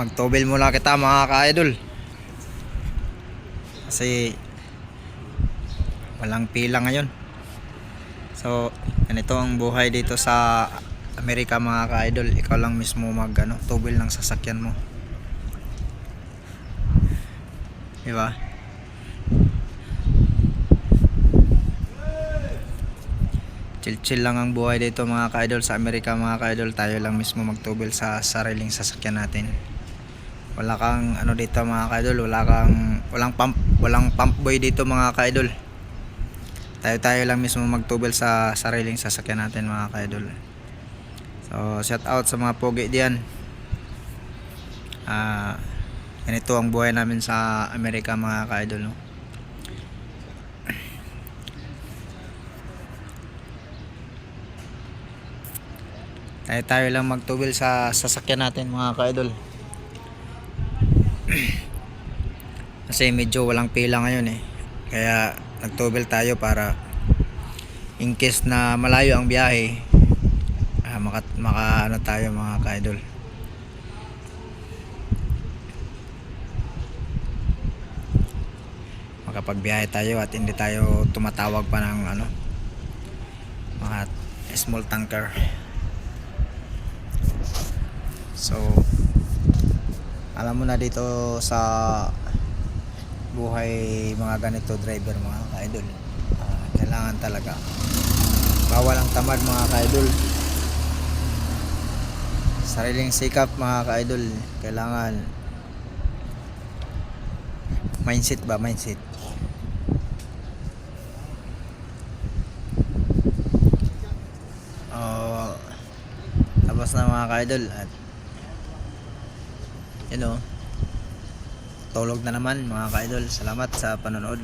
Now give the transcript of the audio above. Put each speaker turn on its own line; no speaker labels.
magtubil muna kita mga ka-idol. Kasi walang pila ngayon. So ganito ang buhay dito sa Amerika mga ka-idol. Ikaw lang mismo mag ano, tubil ng sasakyan mo. Di ba chill chill lang ang buhay dito mga ka-idol. Sa Amerika mga ka-idol tayo lang mismo magtubil sa sariling sasakyan natin wala kang ano dito mga ka-idol. Wala kang walang pump walang pump boy dito mga ka-idol. Tayo tayo lang mismo magtubil sa sariling sasakyan natin mga ka-idol. So shout out sa mga pogi diyan. Ah ganito ang buhay namin sa Amerika mga ka-idol no? tayo tayo lang magtubil sa sasakyan natin mga ka-idol kasi medyo walang pila ngayon eh. Kaya nagtubil tayo para in case na malayo ang biyahe ah, maka, maka ano tayo mga ka-idol. Makapagbiyahe tayo at hindi tayo tumatawag pa ng ano mga small tanker. So alam mo na dito sa buhay mga ganito driver mga ka-idol. Ah, kailangan talaga. Bawal ang tamad mga ka-idol. Sariling sikap mga ka-idol. Kailangan mindset ba mindset? Oh tapos na mga ka-idol. At yun o tulog na naman mga ka-idol. Salamat sa panonood